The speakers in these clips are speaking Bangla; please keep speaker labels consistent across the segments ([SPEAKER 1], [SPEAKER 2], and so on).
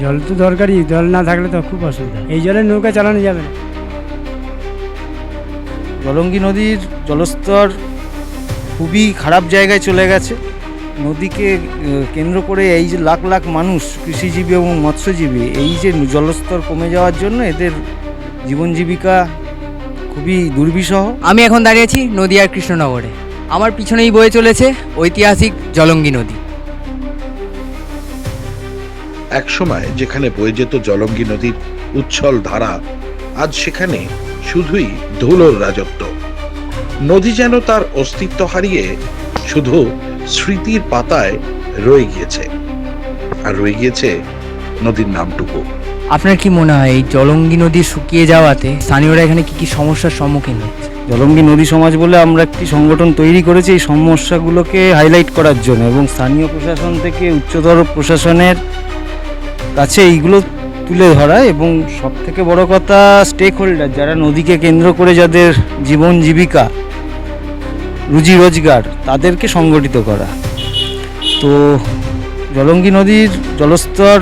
[SPEAKER 1] জল তো দরকারি জল না থাকলে তো খুব অসুবিধা। এই জলে নৌকা চালানো যাবে না।
[SPEAKER 2] জলঙ্গি নদীর জলস্তর খুবই খারাপ জায়গায় চলে গেছে। নদীকে কেন্দ্র করে এই যে লাখ লাখ মানুষ কৃষিজীবী এবং মৎস্যজীবী এই যে জলস্তর কমে যাওয়ার জন্য এদের জীবন জীবিকা খুবই দুর্বিষহ।
[SPEAKER 3] আমি এখন দাঁড়িয়েছি নদিয়ার কৃষ্ণনগরে। আমার পিছনেই বয়ে চলেছে ঐতিহাসিক জলঙ্গি নদী।
[SPEAKER 4] একসময় যেখানে বয়ে যেত জলঙ্গি নদীর উচ্ছল ধারা আজ সেখানে শুধুই ধুলোর রাজত্ব। নদী যেন তার অস্তিত্ব হারিয়ে শুধু স্মৃতির পাতায় রয়ে গিয়েছে। আর রয়ে গিয়েছে নদীর নামটুকু।
[SPEAKER 3] আপনার কি মনে হয় এই জলঙ্গি নদী শুকিয়ে যাওয়াতে স্থানীয়রা এখানে কি কি সমস্যার সম্মুখীন হচ্ছে?
[SPEAKER 2] জলঙ্গি নদী সমাজ বলে আমরা একটি সংগঠন তৈরি করেছি এই সমস্যাগুলোকে হাইলাইট করার জন্য এবং স্থানীয় প্রশাসন থেকে উচ্চতর প্রশাসনের কাছে এইগুলো তুলে ধরা এবং সব থেকে বড় কথা স্টেক হোল্ডার যারা নদীকে কেন্দ্র করে যাদের জীবন জীবিকা, রুজি রোজগার, তাদেরকে সংগঠিত করা। তো জলঙ্গি নদীর জলস্তর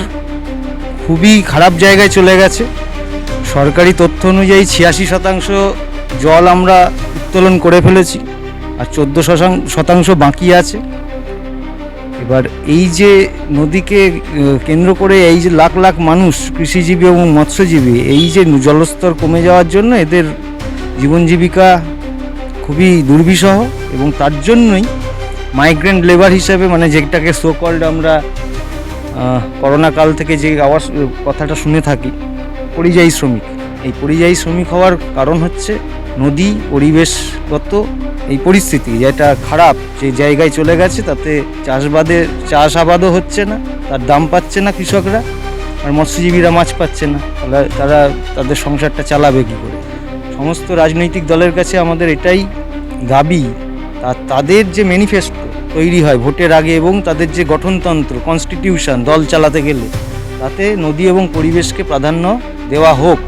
[SPEAKER 2] খুবই খারাপ জায়গায় চলে গেছে। সরকারি তথ্য অনুযায়ী ছিয়াশি শতাংশ জল আমরা উত্তোলন করে ফেলেছি, আর চোদ্দ শতাংশ বাকি আছে। এবার এই যে নদীকে কেন্দ্র করে এই যে লাখ লাখ মানুষ কৃষিজীবী এবং মৎস্যজীবী এই যে জলস্তর কমে যাওয়ার জন্য এদের জীবন জীবিকা খুবই দুর্বিষহ এবং তার জন্যই মাইগ্রেন্ট লেবার হিসাবে মানে যেটাকে সো কল্ড আমরা আহ, করোনা কাল থেকে যে আওয়াজ কথাটা শুনে থাকি পরিযায়ী শ্রমিক। এই পরিযায়ী শ্রমিক হওয়ার কারণ হচ্ছে নদী পরিবেশগত এই পরিস্থিতি, যেটা খারাপ, যে জায়গায় চলে গেছে, তাতে চাষবাদে, চাষ আবাদও হচ্ছে না, তার দাম পাচ্ছে না কৃষকরা, আর মৎস্যজীবীরা মাছ পাচ্ছে না, তাহলে তারা তাদের সংসারটা চালাবে কী করে? সমস্ত রাজনৈতিক দলের কাছে আমাদের এটাই দাবি তাদের যে ম্যানিফেস্টো তৈরি হয় ভোটের আগে এবং তাদের যে গঠনতন্ত্র কনস্টিটিউশন দল চালাতে গেলে, তাতে নদী এবং পরিবেশকে প্রাধান্য দেওয়া হোক,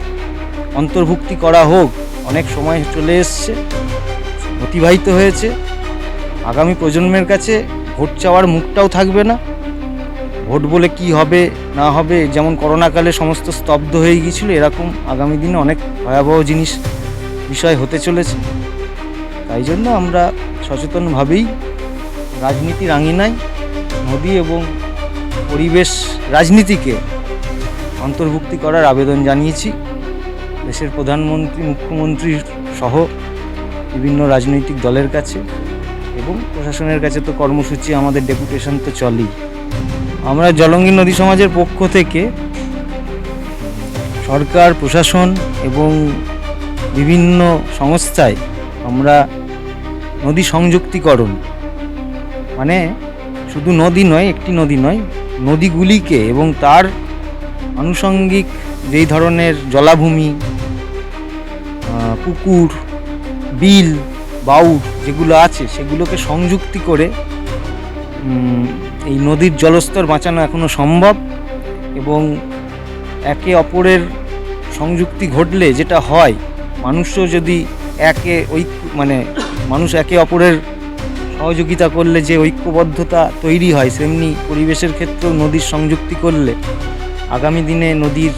[SPEAKER 2] অন্তর্ভুক্তি করা হোক, অনেক সময় চলে এসছে। অতিবাহিত হয়েছে। আগামী প্রজন্মের কাছে ভোট চাওয়ার মুখটাও থাকবে না। ভোট বলে কি হবে, না হবে, যেমন করোনাকালে সমস্ত স্তব্ধ হয়ে গিয়েছিল, এরকম আগামী দিনে অনেক ভয়াবহ জিনিস, বিষয় হতে চলেছে। তাই জন্য আমরা সচেতনভাবেই রাজনীতির আঙিনায় নদী এবং পরিবেশ রাজনীতিকে অন্তর্ভুক্তি করার আবেদন জানিয়েছি। দেশের প্রধানমন্ত্রী, মুখ্যমন্ত্রী সহ বিভিন্ন রাজনৈতিক দলের কাছে এবং প্রশাসনের কাছে তো কর্মসূচি আমাদের ডেপুটেশন তো চলেই। আমরা জলঙ্গি নদী সমাজের পক্ষ থেকে সরকার, প্রশাসন এবং বিভিন্ন সংস্থায় আমরা নদী সংযুক্তিকরণ মানে শুধু নদী নয়, একটি নদী নয়, নদীগুলিকে এবং তার আনুষঙ্গিক যেই ধরনের জলাভূমি পুকুর বিল বাউর যেগুলো আছে সেগুলোকে সংযুক্তি করে এই নদীর জলস্তর বাঁচানো এখনও সম্ভব এবং একে অপরের সংযুক্তি ঘটলে যেটা হয়, মানুষও যদি একে ঐক্য মানে মানুষ একে অপরের সহযোগিতা করলে যে ঐক্যবদ্ধতা তৈরি হয়, সেমনি পরিবেশের ক্ষেত্রেও নদীর সংযুক্তি করলে আগামী দিনে নদীর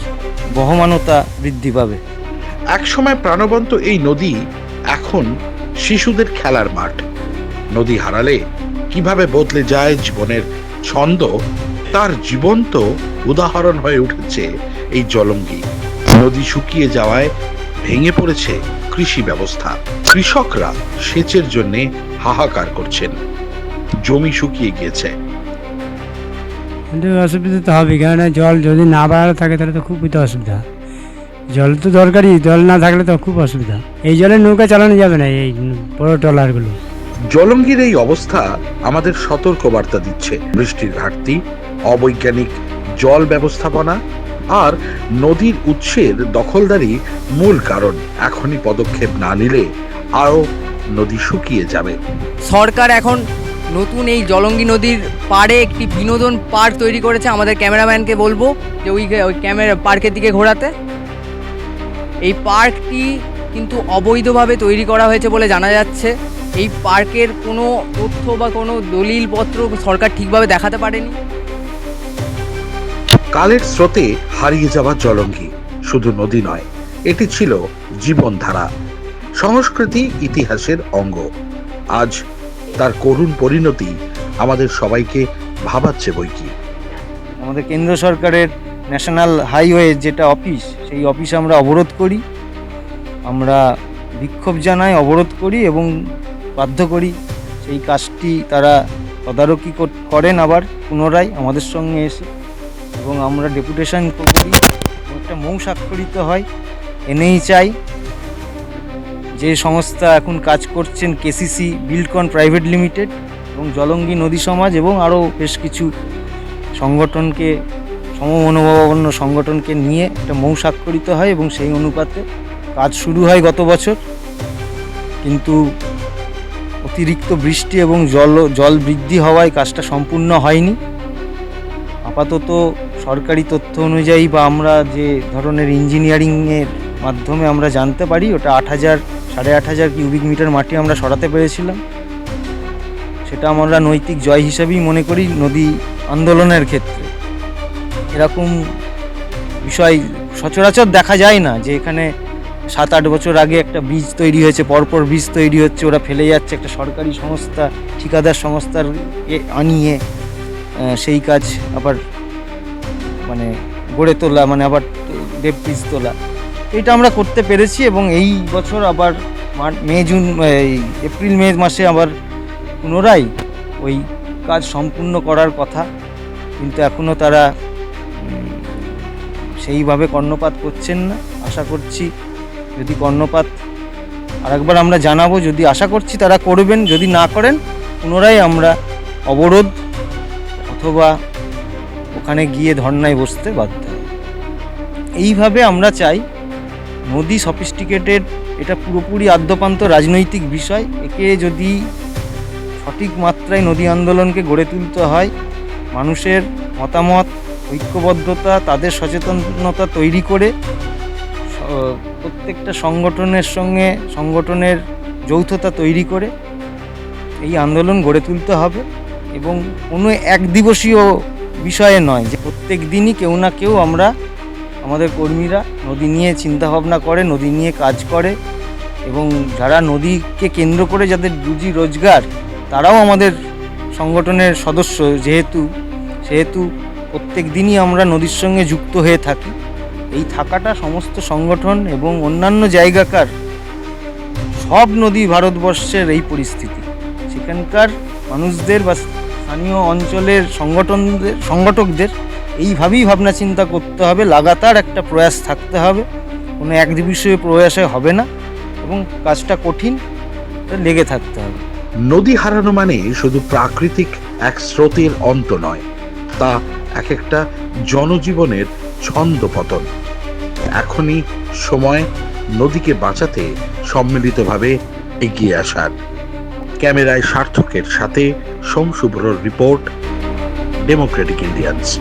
[SPEAKER 2] বহমানতা বৃদ্ধি পাবে।
[SPEAKER 4] একসময় প্রাণবন্ত এই নদী এখন শিশুদের খেলার মাঠ। নদী হারালে কীভাবে বদলে যায় জীবনের ছন্দ, তার জীবন্ত উদাহরণ হয়ে উঠেছে এই জলঙ্গি। নদী শুকিয়ে যাওয়ায় ভেঙে পড়েছে কৃষি ব্যবস্থা। কৃষকরা সেচের জন্য হাহাকার করছেন। জমি শুকিয়ে গিয়েছে।
[SPEAKER 1] কিন্তু অসুবিধা তো হবে কেননা জল যদি না বাড়ানো থাকে তাহলে তো খুবই তো অসুবিধা। জল তো দরকারি জল না থাকলে তো খুব অসুবিধা। এই জলে নৌকা চালানো যাবে না এই বড় ট্রলারগুলো।
[SPEAKER 4] জলঙ্গির এই অবস্থা আমাদের সতর্ক বার্তা দিচ্ছে। বৃষ্টির ঘাটতি অবৈজ্ঞানিক জল ব্যবস্থাপনা আর নদীর উৎসের দখলদারি মূল কারণ। এখনই পদক্ষেপ না নিলে আরও নদী শুকিয়ে যাবে।
[SPEAKER 3] সরকার এখন নতুন এই জলঙ্গি নদীর পাড়ে একটি বিনোদন পার্ক তৈরি করেছে। আমাদের ক্যামেরাম্যানকে বলব যে ওই ওই ক্যামেরা পার্কের দিকে ঘোরাতে। এই পার্কটি কিন্তু অবৈধভাবে তৈরি করা হয়েছে বলে জানা যাচ্ছে। এই পার্কের কোনো তথ্য বা কোনো দলিলপত্র সরকার ঠিকভাবে দেখাতে পারেনি।
[SPEAKER 4] কালের স্রোতে হারিয়ে যাওয়া জলঙ্গি শুধু নদী নয় এটি ছিল জীবনধারা সংস্কৃতি ইতিহাসের অঙ্গ। আজ তার করুণ পরিণতি আমাদের সবাইকে ভাবাচ্ছে বই কি।
[SPEAKER 2] আমাদের কেন্দ্র সরকারের ন্যাশনাল হাইওয়ে যেটা অফিস সেই অফিস আমরা অবরোধ করি। আমরা বিক্ষোভ জানাই, অবরোধ করি এবং বাধ্য করি সেই কাজটি তারা তদারকি কর- করেন আবার পুনরায় আমাদের সঙ্গে এসে। এবং আমরা ডেপুটেশন করি। একটা মৌ স্বাক্ষরিত হয়, এনেই চাই। যে সংস্থা এখন কাজ করছেন কেসিসি বিল্ডকন প্রাইভেট লিমিটেড এবং জলঙ্গি নদী সমাজ এবং আরও বেশ কিছু সংগঠনকে সমমনোভাবাপন্ন সংগঠনকে নিয়ে একটা মৌ স্বাক্ষরিত হয় এবং সেই অনুপাতে কাজ শুরু হয় গত বছর। কিন্তু অতিরিক্ত বৃষ্টি এবং জল জল বৃদ্ধি হওয়ায় কাজটা সম্পূর্ণ হয়নি। আপাতত সরকারি তথ্য অনুযায়ী বা আমরা যে ধরনের ইঞ্জিনিয়ারিংয়ের মাধ্যমে আমরা জানতে পারি, ওটা আট হাজার, সাড়ে আট হাজার কিউবিক মিটার মাটি আমরা সরাতে পেরেছিলাম। সেটা আমরা নৈতিক জয় হিসাবেই মনে করি নদী আন্দোলনের ক্ষেত্রে। এরকম বিষয় সচরাচর দেখা যায় না যে এখানে সাত আট বছর আগে একটা বীজ তৈরি হয়েছে, পরপর বীজ তৈরি হচ্ছে, ওরা ফেলে যাচ্ছে, একটা সরকারি সংস্থা, ঠিকাদার সংস্থার আনিয়ে সেই কাজ আবার মানে গড়ে তোলা মানে আবার ডেপ বীজ তোলা। এটা আমরা করতে পেরেছি এবং এই বছর আবার মে, জুন, এই এপ্রিল, মে মাসে আবার পুনরায় ওই কাজ সম্পূর্ণ করার কথা। কিন্তু এখনও তারা সেইভাবে কর্ণপাত করছেন না, আশা করছি। যদি কর্ণপাত আরেকবার আমরা জানাব, যদি আশা করছি তারা করবেন, যদি না করেন, পুনরায় আমরা অবরোধ অথবা ওখানে গিয়ে ধর্নায় বসতে বাধ্য এইভাবে আমরা চাই নদী সফিস্টিকেটেড এটা পুরোপুরি আদ্যপান্ত রাজনৈতিক বিষয়। একে যদি সঠিক মাত্রায় নদী আন্দোলনকে গড়ে তুলতে হয়, মানুষের মতামত ঐক্যবদ্ধতা, তাদের সচেতনতা তৈরি করে প্রত্যেকটা সংগঠনের সঙ্গে সংগঠনের যৌথতা তৈরি করে এই আন্দোলন গড়ে তুলতে হবে এবং কোনো এক দিবসীয় বিষয়ে নয় যে প্রত্যেক দিনই কেউ না কেউ আমরা আমাদের কর্মীরা নদী নিয়ে চিন্তাভাবনা করে, নদী নিয়ে কাজ করে এবং যারা নদীকে কেন্দ্র করে যাদের রুজি রোজগার, তারাও আমাদের সংগঠনের সদস্য যেহেতু, সেহেতু প্রত্যেক দিনই আমরা নদীর সঙ্গে যুক্ত হয়ে থাকি। এই থাকাটা সমস্ত সংগঠন এবং অন্যান্য জায়গাকার সব নদী ভারতবর্ষের এই পরিস্থিতি। সেখানকার মানুষদের বা স্থানীয় অঞ্চলের সংগঠনদের, সংগঠকদের এইভাবেই ভাবনা চিন্তা করতে হবে, লাগাতার একটা প্রয়াস থাকতে হবে। কোনো এক দিবসীয় প্রয়াসে হবে না এবং কাজটা কঠিন লেগে থাকতে হবে।
[SPEAKER 4] নদী হারানো মানে শুধু প্রাকৃতিক এক স্রোতের অন্ত নয়, তা এক একটা জনজীবনের ছন্দ পতন। এখনই সময় নদীকে বাঁচাতে সম্মিলিতভাবে এগিয়ে আসার। ক্যামেরায় সার্থকের সাথে সোম শুভ্রর রিপোর্ট ডেমোক্রেটিক ইন্ডিয়ান্স